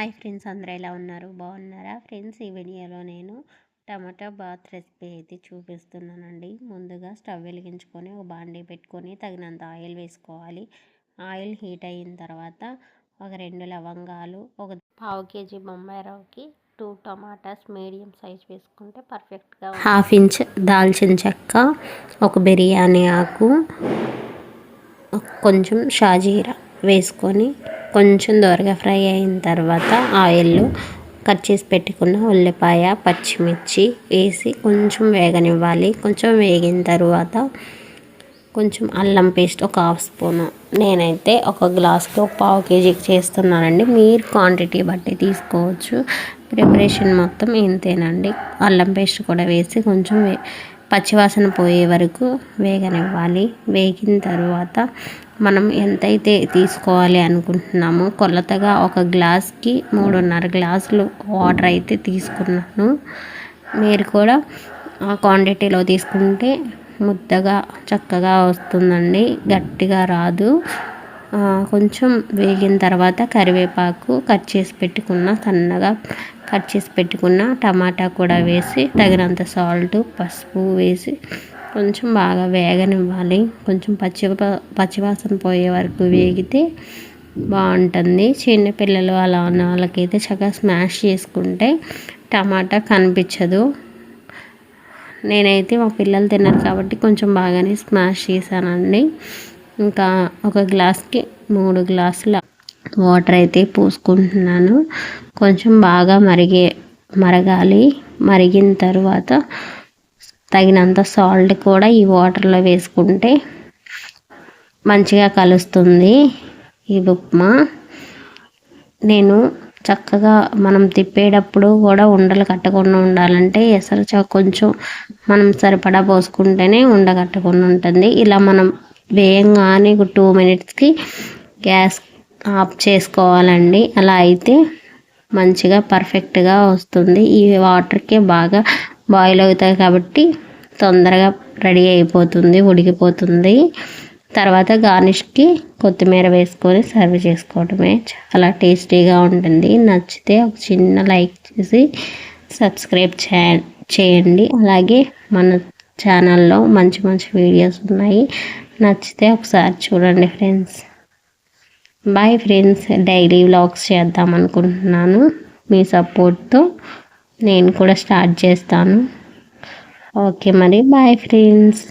Hi friends అందరూ ఎలా ఉన్నారు? బాగున్నారా? ఫ్రెండ్స్ ఈ వీడియోలో నేను టమాటా బాత్ రెసిపీ అయితే చూపిస్తున్నానండి. ముందుగా స్టవ్ వెలిగించుకొని ఒక బాండీ పెట్టుకొని తగినంత ఆయిల్ వేసుకోవాలి. ఆయిల్ హీట్ అయిన తర్వాత ఒక రెండు లవంగాలు ఒక పావు కేజీ బొంబాయి రవ్వకి టూ టమాటాస్ మీడియం సైజ్ వేసుకుంటే పర్ఫెక్ట్గా హాఫ్ ఇంచ్ దాల్చిన చెక్క ఒక బిర్యానీ ఆకు కొంచెం షాజీరా వేసుకొని కొంచెం దోరగా ఫ్రై అయిన తర్వాత ఆయిల్లో కట్ చేసి పెట్టుకున్న ఉల్లిపాయ పచ్చిమిర్చి వేసి కొంచెం వేగనివ్వాలి. కొంచెం వేగిన తర్వాత కొంచెం అల్లం పేస్ట్ ఒక హాఫ్ స్పూను. నేనైతే ఒక గ్లాస్లో పావు కేజీకి చేస్తున్నానండి. మీరు క్వాంటిటీ బట్టి తీసుకోవచ్చు. ప్రిపరేషన్ మొత్తం ఇంతేనండి. అల్లం పేస్ట్ కూడా వేసి కొంచెం పచ్చివాసన పోయే వరకు వేగనివ్వాలి. వేగిన తర్వాత మనం ఎంతైతే తీసుకోవాలి అనుకుంటున్నామో కొలతగా ఒక గ్లాస్కి మూడున్నర గ్లాసులు వాటర్ అయితే తీసుకున్నాను. మీరు కూడా ఆ క్వాంటిటీలో తీసుకుంటే ముద్దగా చక్కగా వస్తుందండి. గట్టిగా రాదు. కొంచెం వేగిన తర్వాత కరివేపాకు కట్ చేసి పెట్టుకున్న సన్నగా కట్ చేసి పెట్టుకున్న టమాటా కూడా వేసి తగినంత సాల్ట్ పసుపు వేసి కొంచెం బాగా వేగనివ్వాలి. కొంచెం పచ్చి పచ్చివాసన పోయే వరకు వేగితే బాగుంటుంది. చిన్నపిల్లలు అలా ఉన్న వాళ్ళకైతే చక్కగా స్మాష్ చేసుకుంటే టమాటా కనిపించదు. నేనైతే మా పిల్లలు తిన్నారు కాబట్టి కొంచెం బాగానే స్మాష్ చేశానండి. ఇంకా ఒక గ్లాస్కి మూడు గ్లాసుల వాటర్ అయితే పోసుకుంటున్నాను. కొంచెం బాగా మరిగే మరగాలి. మరిగిన తర్వాత తగినంత సాల్ట్ కూడా ఈ వాటర్లో వేసుకుంటే మంచిగా కలుస్తుంది ఈ ఉప్మా. నేను చక్కగా మనం తిప్పేటప్పుడు కూడా ఉండలు కట్టకుండా ఉండాలంటే ఎసరు కొంచెం మనం సరిపడా పోసుకుంటేనే ఉండగట్టకుండా ఉంటుంది. ఇలా మనం వేయంగానే ఒక టూ మినిట్స్కి గ్యాస్ ఆఫ్ చేసుకోవాలండి. అలా అయితే మంచిగా పర్ఫెక్ట్గా వస్తుంది. ఈ వాటర్కే బాగా బాయిల్ అవుతాయి కాబట్టి తొందరగా రెడీ అయిపోతుంది ఉడికిపోతుంది. తర్వాత గార్నిష్కి కొత్తిమీర వేసుకొని సర్వ్ చేసుకోవడమే చాలా టేస్టీగా ఉంటుంది. నచ్చితే ఒక చిన్న లైక్ చేసి సబ్స్క్రైబ్ చేయండి. అలాగే మన ఛానల్లో మంచి మంచి వీడియోస్ ఉన్నాయి. నచ్చితే ఒకసారి చూడండి friends. Bye friends. Daily vlogs చేద్దాం అనుకుంటున్నాను. మీ సపోర్ట్తో నేను కూడా స్టార్ట్ చేస్తాను. ఓకే మరి బాయ్ ఫ్రెండ్స్